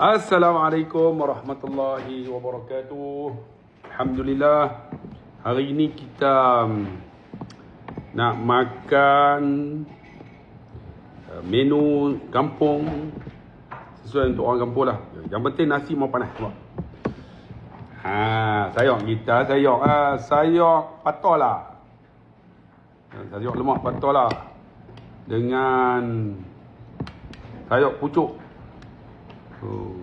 Assalamualaikum warahmatullahi wabarakatuh. Alhamdulillah. Hari ini kita um, nak makan uh, menu kampung sesuai untuk orang kampung lah. Yang penting nasi mau panas. Ha, sayok kita, sayok ah, sayok patola. Sayok lemak patola dengan sayok pucuk. Oh.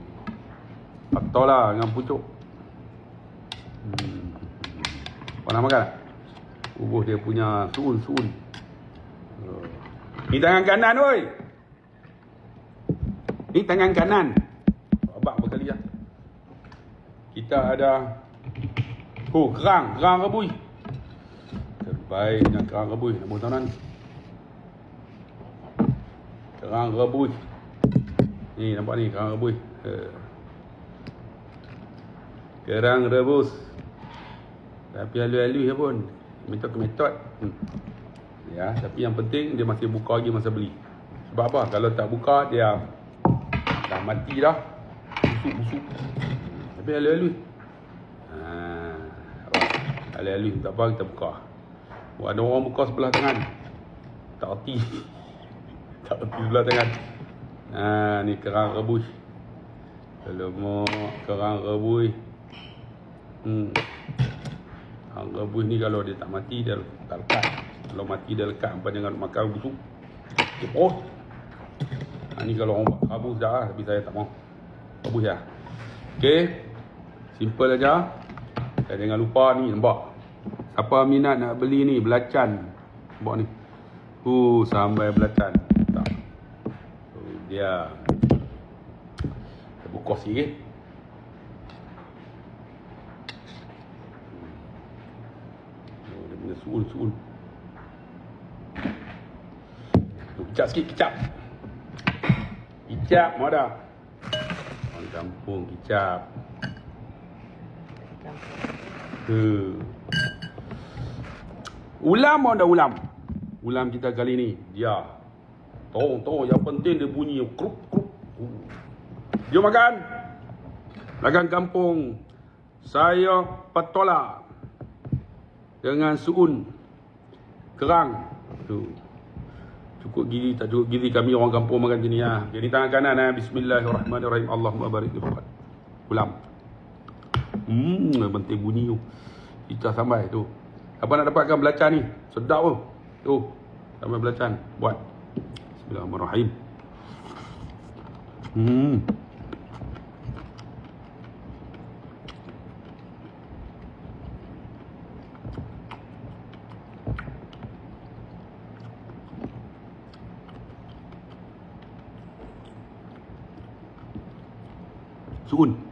Patola dengan pucuk. Hmm. Kau nak makan tak? Dia punya suun-suun. Oh. Ni tangan kanan oi. Ni tangan kanan. Abang berkali lah. Kita ada Oh, kerang, kerang rebui. Terbaik dengan kerang rebui. Nak buat tahunan. Kerang rebui. Ni nampak ni kerang rebus. Kerang rebus. Tapi alui-alui pun. Metod ke metod. Hmm. Ya, tapi yang penting dia masih buka lagi masa beli. Sebab apa? Kalau tak buka dia dah mati dah. Busuk-busuk. Tapi alui-alui. Ha. Alui-alui tak apa kita buka. Ada orang buka sebelah tangan. Tak erti. tak erti sebelah tangan. Ha ni kerang rebus. Alamak, kerang rebus. Hmm. Kerang rebus ni kalau dia tak mati dia tak lekat. Kalau mati dia lekat apa jangan makan busuk. Oh. Ha ni kalau orang buat rebus dah tapi saya tak mau. Rebus ya. Okey. Simple aja. Dan jangan lupa ni nampak. Siapa minat nak beli ni belacan. Nampak ni. Uh, sampai belacan dia buka sikit. Oh, dia punya suun-suun kicap sikit kicap. Kicap mau ada orang kampung kicap. Ke. Ulam mau ada ulam. Ulam kita kali ni. Dia Tong, tong. Yang penting dia bunyi krup, krup. Jom makan. Makan kampung. Saya petola. Dengan suun. Kerang. Tu. Cukup gigi, tak cukup gigi kami orang kampung makan sini ya. Jadi tangan kanan ya. Bismillahirrahmanirrahim. Allahumma barik Ulam. Hmm, yang penting bunyi tu. Kita sampai tu. Apa nak dapatkan belacan ni? Sedap tu. Tu. Sampai belacan. Buat. Bismillahirrahmanirrahim. Hmm. Suun.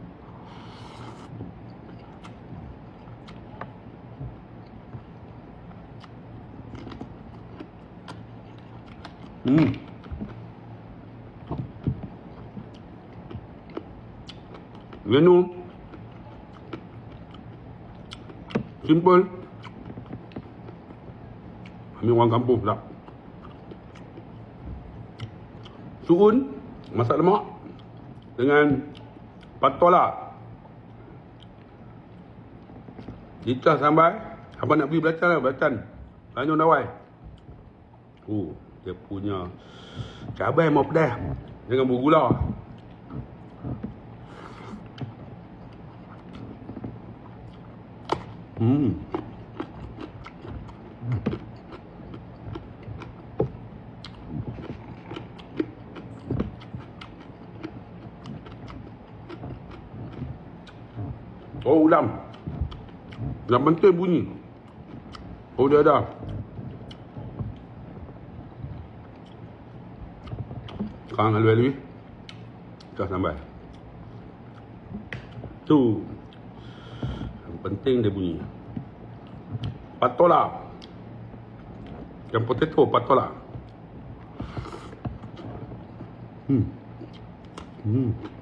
Hmm. Menu simple. Kami orang kampung tak. Suun masak lemak dengan patola. Kita sambal. Apa nak beli belacan lah, belacan. Tanjung dawai. Oh, dia punya cabai mau pedas. Jangan bergula. Hmm. Oh ulam Yang penting bunyi Oh dia ada Sekarang alwi-alwi Kita sambal Tu. Penting dia bunyi. Patola. Yang potato patola. Hmm. Hmm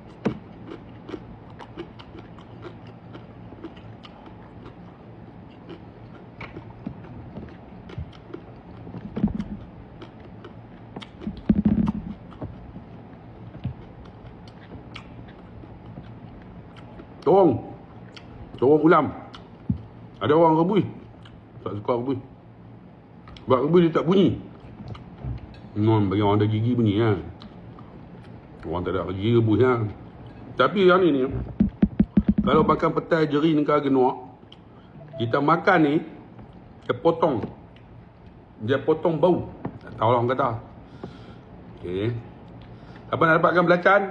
Corong. Corong ulam. Ada orang rebui. Tak suka rebui. Sebab rebui dia tak bunyi. Non bagi orang ada gigi bunyi kan. Orang tak ada gigi rebus kan. Tapi yang ni ni kalau makan petai jeri negara genuak kita makan ni dia potong. Dia potong bau. Tak tahu lah orang kata. Okey. Siapa nak dapatkan belacan?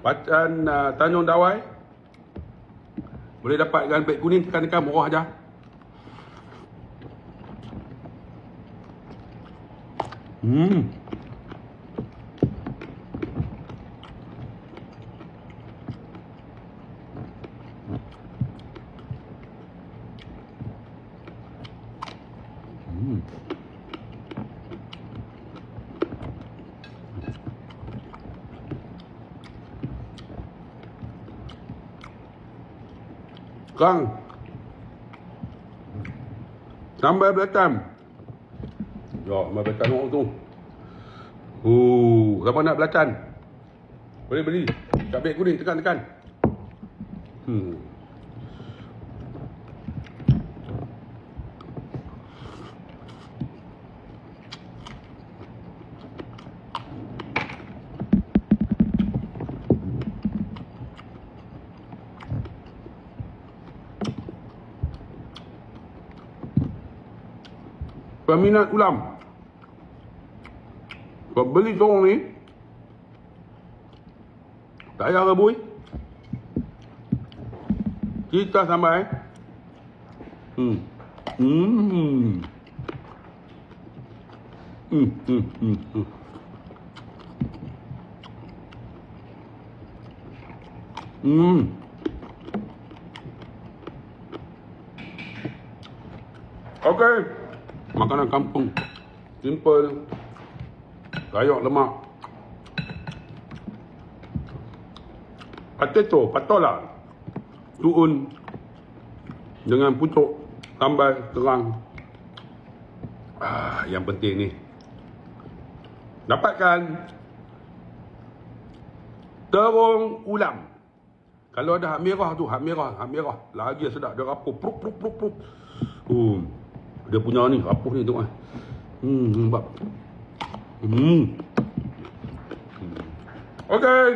Belacan uh, Tanjung Dawai. Boleh dapatkan beg kuning tekan-tekan murah aja. Hmm. Hmm. Kang. Sambal belacan. Ya, sambal belacan orang tu. Oh, siapa nak belacan? Boleh beli. Cabai kuning tekan-tekan. Hmm. Peminat ulam. Kau beli sorong ni. Tak payah rebui. Kita sampai. Hmm. Hmm. Hmm. Hmm. Hmm. hmm. Hmm. Okey. Makanan kampung. Simple. Rayok lemak. Potato, patola. Tuun. Dengan pucuk. Sambal terang. Ah, yang penting ni. Dapatkan. Terung ulam. Kalau ada hak merah tu, hak merah, hak merah. Lagi sedap. Dia rapuh. Pruk, pruk, pruk, pruk. Hmm. Dia punya ni, rapuh ni tengok. eh. Hmm, lembab. Hmm. Okey.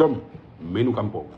Jom. Menu kampung.